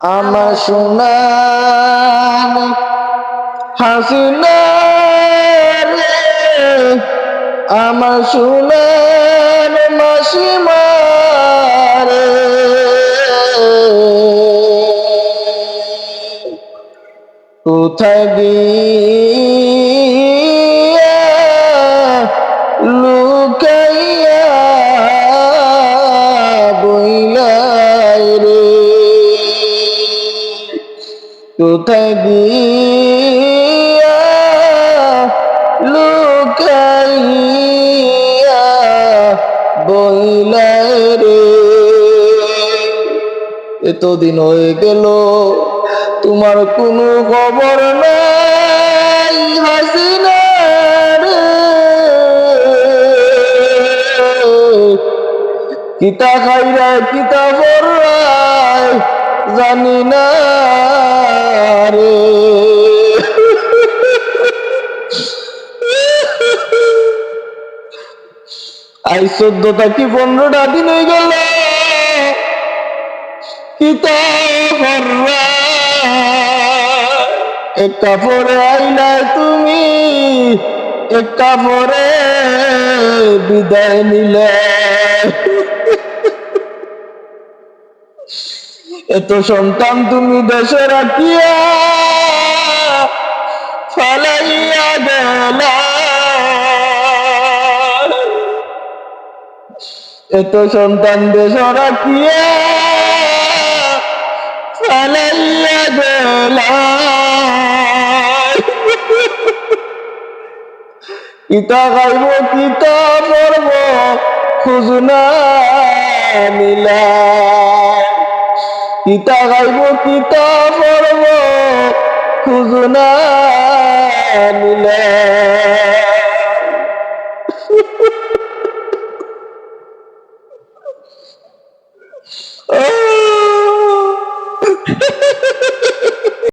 আমার সোনার হাসিনা রে আমার সোনার মাসিমা রে কোথায় গিয়া বইলাই রে। এতদিন হয়ে গেল, তোমার কোনো খবর নাই হাসিনা রে কিতা খাইরা, কিতা বড়াই জানি না রে। আই চোদ্দটা কি পনেরোটা দিন হয়ে গেল? কিতা একটা পরে আইলা তুমি একটা পরে বিদায় নিলে। এত সন্তান তুমি দেশে রাখিয়া ফলাইয়া গেল। এত সন্তান দেশ রাখিয়া ফলাইয়া গেল। কিতা খাইব কিতা পড়ব খুজনা মিলা। কিতা গাইব কিতা পড়ব খুজনা নিলে। Oh